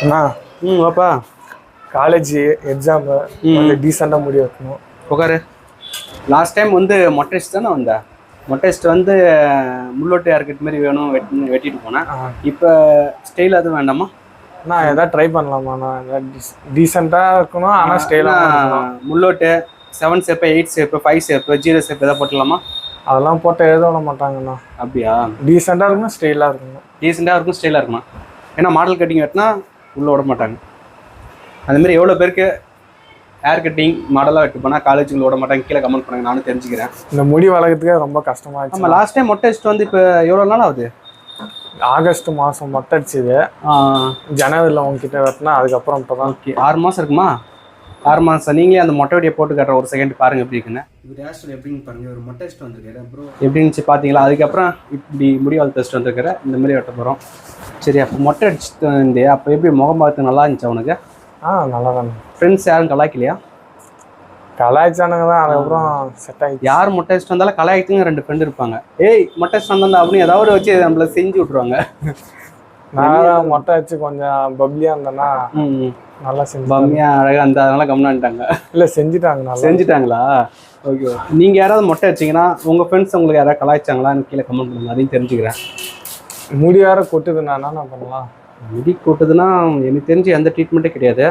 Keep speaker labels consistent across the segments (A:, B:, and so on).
A: அண்ணா.
B: ம் வாப்பா.
A: College exam கொஞ்சம் டீசெண்டாக முடி வைக்கணும்
B: உட்காரு லாஸ்ட் டைம் வந்து மொட்டை அடிச்சு தானே வந்த? மொட்டை அடிச்சுட்டு வந்து முள்ளோட்டு யாருக்கிட்ட மாதிரி வேணும் வெட்டி வெட்டிட்டு போனேன். இப்போ ஸ்டைல் அதுவும் வேண்டாமா?
A: நான் எதாவது ட்ரை பண்ணலாமாண்ணா எதாவது டீசெண்டாக இருக்கணும் ஆனால் ஸ்டைலாக
B: முள்ளோட்டு seven shape eight shape five shape zero shape எதாவது போட்டுடலாமா
A: அதெல்லாம் போட்டு எழுத விட மாட்டாங்கண்ணா.
B: அப்படியா?
A: டீசெண்டாக இருக்கணும் ஸ்டைலாக இருக்கணும்.
B: டீசெண்டாக இருக்கும் ஸ்டைலாக இருக்குமா ஏன்னா மாடல் கட்டிங் வெட்டினா உள்ளே விட மாட்டாங்க. அந்த மாதிரி எவ்வளோ பேருக்கு ஹேர் கட்டிங் மாடலாக வெட்டு போனால் காலேஜுக்குள்ள விட மாட்டாங்க. கீழே கமெண்ட் பண்ணுங்க. நானும் தெரிஞ்சுக்கிறேன்.
A: இந்த முடி வளர்க்கறதுக்கே ரொம்ப கஷ்டமாயிடுச்சு
B: நம்ம லாஸ்ட் டைம் மொட்டை அடிச்சுட்டு வந்து இப்போ எவ்வளோ நாள் ஆகுது?
A: ஆகஸ்ட் மாதம் மொட்டை அடிச்சது. ஜனவரியில் உங்ககிட்ட வெட்டினா அதுக்கப்புறம் இப்போ தான்
B: ஆறு மாதம் இருக்குமா? ஆறு மாதம் நீங்களே அந்த மொட்டை வெடியை போட்டு காட்டுற ஒரு செகண்ட் பாருங்க எப்படி இருக்குன்னு. இவர் ஹேர் எப்படின்னு பாருங்க. ஒரு மொட்டை அடிச்சுட்டு வந்திருக்காரு. ப்ரோ எப்படி இருந்துச்சு பார்த்தீங்களா அதுக்கப்புறம் இப்படி முடி வளர்த்து வந்திருக்காரு. இந்த மாதிரி வெட்ட போகிறோம் சரி அப்போ மொட்டை அடிச்சுட்டு வந்து அப்போ எப்படி முகம் பார்த்து நல்லா இருந்துச்சு அவனுக்கு
A: ஆ நல்லா தானே
B: ஃப்ரெண்ட்ஸ் யாரும் கலாய்க்கலையா?
A: கலாய்ச்சானுங்க தான். அதுக்கப்புறம் செட் ஆகிடுச்சு
B: யார் மொட்டை அடிச்சுட்டு வந்தாலும் கலாய்க்குங்க ரெண்டு ஃப்ரெண்டு இருப்பாங்க. ஏய் மொட்டை அடிச்சுட்டு வந்தா அப்படின்னு ஏதாவது வச்சு நம்மள செஞ்சு விட்ருவாங்க
A: நான் மொட்டை அடிச்சு கொஞ்சம் பப்ளியாக இருந்தேன்னா
B: ம்.
A: நல்லா செஞ்சு
B: பம்மியா அழகா அந்த அதனால கம்னான்ட்டாங்க
A: இல்லை செஞ்சுட்டாங்க நல்லா.
B: செஞ்சுட்டாங்களா? ஓகே நீங்க யாராவது மொட்டை அடிச்சீங்கன்னா உங்க ஃப்ரெண்ட்ஸ் உங்களுக்கு யாராவது கலாய்ச்சாங்களான்னு கீழே கமெண்ட் பண்ணுங்க அதையும் தெரிஞ்சுக்கிறேன்.
A: முடி வேற கொட்டுதுண்ணா என்ன பண்ணலாம்?
B: முடி கொட்டுதுன்னா எனக்கு தெரிஞ்சு எந்த ட்ரீட்மெண்ட்டே கிடையாது.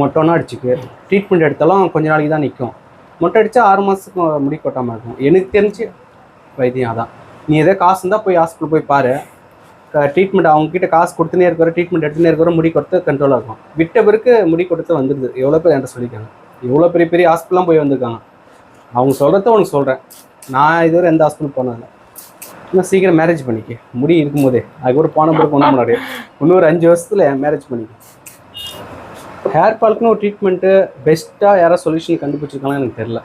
B: மொட்டைனா அடிச்சுக்கு. ட்ரீட்மெண்ட் எடுத்தாலும் கொஞ்ச நாளைக்கு தான் நிற்கும் மொட்டை அடிச்சா ஆறு மாதத்துக்கு முடி கொட்டாமல் இருக்கும். எனக்கு தெரிஞ்சு வைத்தியம் அதான். நீ எதோ காசு இருந்தால் போய் ஹாஸ்பிட்டல் போய் பாரு. ட்ரீட்மெண்ட் அவங்கக்கிட்ட காசு கொடுத்துனே இருக்கிற ட்ரீட்மெண்ட் எடுத்துனே இருக்கிற முடி கொடுத்து கண்ட்ரோலாக இருக்கும். விட்ட பிறகு முடி கொடுத்து வந்துடுது எவ்வளோ பேர் என்கிட்ட சொல்லியிருக்காங்க. எவ்வளோ பெரிய பெரிய ஹாஸ்பிட்டலாம் போய் வந்திருக்காங்க. அவங்க சொல்கிறத உனக்கு சொல்கிறேன் நான் இதுவரை எந்த ஹாஸ்பிட்டல் போனதில்லை. இன்னும் சீக்கிரம் மேரேஜ் பண்ணிக்க. முடி இருக்கும்போதே. அதுக்கப்புறம் போன பிறகு ஒன்றும் முன்னாடி இன்னொரு அஞ்சு வருஷத்தில் மேரேஜ் பண்ணிக்க. ஹேர் ஃபால்க்குன்னு ஒரு ட்ரீட்மெண்ட்டு பெஸ்ட்டாக யாராவது சொல்யூஷன் கண்டுபிடிச்சிருக்காங்கன்னு எனக்கு தெரில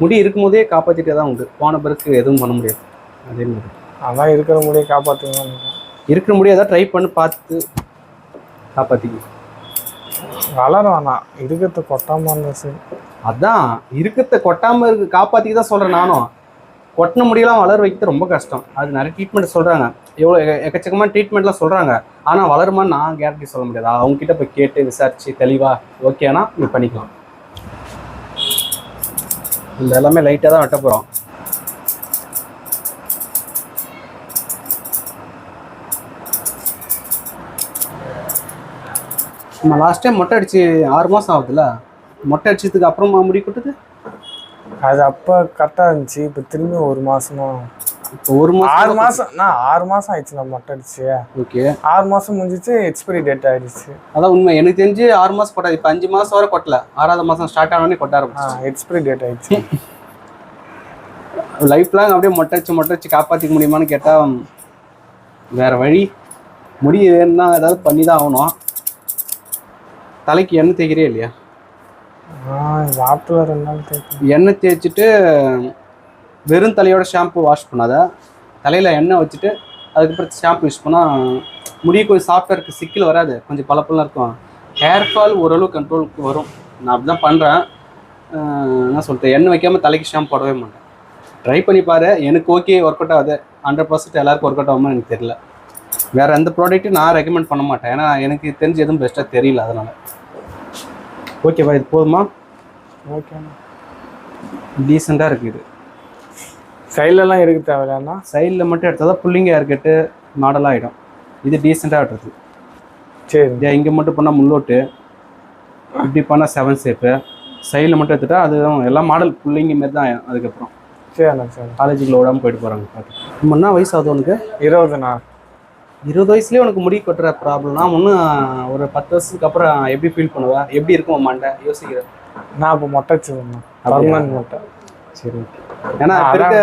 B: முடி இருக்கும்போதே காப்பாற்றிட்டே தான் உண்டு. போன பிறகு எதுவும் பண்ண முடியாது. அதே மாதிரி.
A: அதான் இருக்கிற முடியை காப்பாற்றுங்க
B: இருக்கிற முடி ஏதாவது ட்ரை பண்ணி பார்த்து காப்பாற்றிக்க
A: வளரும் வேணாம் இருக்கிறது கொட்டாமல் இருந்தா சரி.
B: அதான் இருக்கிறத கொட்டாமல் இருக்கு காப்பாற்றிக்க தான் சொல்கிறேன் நானும். கொட்டின முடியெல்லாம் வளர வைக்கிறது ரொம்ப கஷ்டம். அது நிறைய ட்ரீட்மெண்ட் சொல்கிறாங்க எவ்வளோ எக்கச்சக்கமான ட்ரீட்மெண்ட்லாம் சொல்கிறாங்க ஆனால் வளருமான்னு நான் கேரண்டி சொல்ல முடியாது. அவங்க கிட்ட போய் கேட்டு விசாரிச்சு தெளிவாக ஓகேனா நீ பண்ணிக்கலாம். இந்த எல்லாமே லைட்டாக தான் வெட்ட போகிறோம் நம்ம லாஸ்ட் டைம் மொட்டை அடிச்சு ஆறு மாதம் ஆகுதுல்ல? மொட்டை அடிச்சதுக்கு அப்புறமா முடி கொட்டுது?
A: அது அப்போ கரெக்டாக இருந்துச்சு. இப்போ திரும்பி ஒரு மாசமா.
B: இப்போ ஒரு மாதம்
A: ஆறு மாசம் நான் ஆறு மாசம் ஆயிடுச்சு நான் மொட்டை அடிச்சு.
B: ஓகே
A: ஆறு மாசம் முடிஞ்சிச்சு எக்ஸ்பைரி டேட் ஆயிடுச்சு.
B: அதான் உண்மை. எனக்கு தெரிஞ்சு ஆறு மாதம் கொட்டாது இப்போ அஞ்சு மாதம் வரை கொட்டல. ஆறாவது மாதம் ஸ்டார்ட் ஆனோடனே கொட்ட ஆரம்பிச்சு
A: எக்ஸ்பைரி டேட் ஆயிடுச்சு.
B: லைஃப் லாங் அப்படியே மொட்டை வச்சு மொட்டை வச்சு காப்பாற்றிக்க முடியுமான்னு கேட்டால் வேற வழி. முடி வேணும்னா ஏதாவது பண்ணி தான் ஆகணும். தலைக்கு எண்ணெய் தேய்க்கிறே இல்லையா?
A: ஆ வாரத்தில் ரெண்டு நாள் தேய்க்கணும்
B: எண்ணெய் தேய்ச்சிட்டு வெறும் தலையோட ஷாம்பு வாஷ் பண்ணாத. தலையில் எண்ணெய் வச்சுட்டு அதுக்கப்புறம் ஷாம்பு யூஸ் பண்ணால் முடி கொஞ்சம் சாஃப்டாக இருக்குது சிக்கல் வராது. கொஞ்சம் பளபளன்னு இருக்கும். ஹேர் ஃபால் ஓரளவு கண்ட்ரோலுக்கு வரும். நான் அப்படி தான் பண்ணுறேன் என்ன சொல்லிட்டு எண்ணெய் வைக்காமல் தலைக்கு ஷாம்பு போடவே மாட்டேன். ட்ரை பண்ணி பாரு. எனக்கு ஓகே ஒர்க் அவுட் ஆகுது. ஹண்ட்ரட் பர்சன்ட் எல்லாருக்கும் ஒர்க் அவுட் ஆகுமா எனக்கு தெரியல. வேறு எந்த ப்ராடக்ட்டும் நான் ரெக்கமெண்ட் பண்ண மாட்டேன். ஏன்னா எனக்கு தெரிஞ்சு எதுவும் பெஸ்ட்டாக தெரியல அதனால். ஓகேவா இது போதுமா?
A: ஓகேண்ணா
B: டீசெண்டாக இருக்குது. இது
A: சைட்லலாம் இருக்க தேவையில்லண்ணா
B: சைடில் மட்டும் எடுத்தால் தான் புள்ளிங்க இருக்கட்டு மாடலாக ஆகிடும் இது டீசெண்டாக வெட்டுறது
A: சரி.
B: இங்கே மட்டும் பண்ணால் முள்ளோட்டு. இப்படி பண்ணால் செவன் ஷேப்பு சைடில் மட்டும் எடுத்துட்டா அது எல்லாம் மாடல் புள்ளிங்க மாரி தான் அதுக்கப்புறம்.
A: சரிண்ணா சரி.
B: காலேஜுக்குள்ள விடாமல் போயிட்டு போகிறாங்க பார்த்து நம்ம என்ன வயசு ஆகுது உனக்கு?
A: இருபதுண்ணா.
B: இருபது வயசுலேயே உனக்கு முடி கொட்டுற ப்ராப்ளம்னா இன்னும் ஒரு பத்து வருஷத்துக்கு அப்புறம் எப்படி ஃபீல் பண்ணுவ? எப்படி இருக்கும் மண்டை? யோசிக்கிறேன்
A: நான் இப்போ மொட்டை வச்சுருந்தேன். மொட்டை.
B: சரி ஏன்னா இருக்க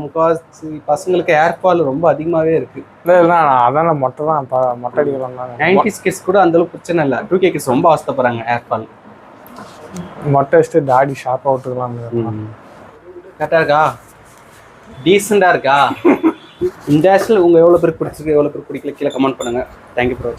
B: முக்கால்வாசி பசங்களுக்கு ஹேர் ஃபால் ரொம்ப அதிகமாகவே இருக்குது
A: இல்லை இல்லை அதான் மொட்டை தான் மொட்டை அடிக்கலாம்
B: நைன்டிஸ் கிட்ஸ் கூட அந்த அளவுக்கு பிரச்சனை இல்லை. டூ கே கிட்ஸ் ரொம்ப அவஸ்தப்படுறாங்க ஹேர் ஃபால்
A: மொட்டை வச்சுட்டு தாடி ஷார்ப்பாக விட்டுக்கலாம்
B: கரெக்டாக இருக்கா? டீசெண்டாக இருக்கா? இந்த ஆக்சுவல் உங்கள் எவ்வளோ பேருக்கு பிடிச்சிருக்கு எவ்வளோ பேருக்கு பிடிக்கல கீழே கமெண்ட் பண்ணுங்கள் தேங்க்யூ ப்ரோ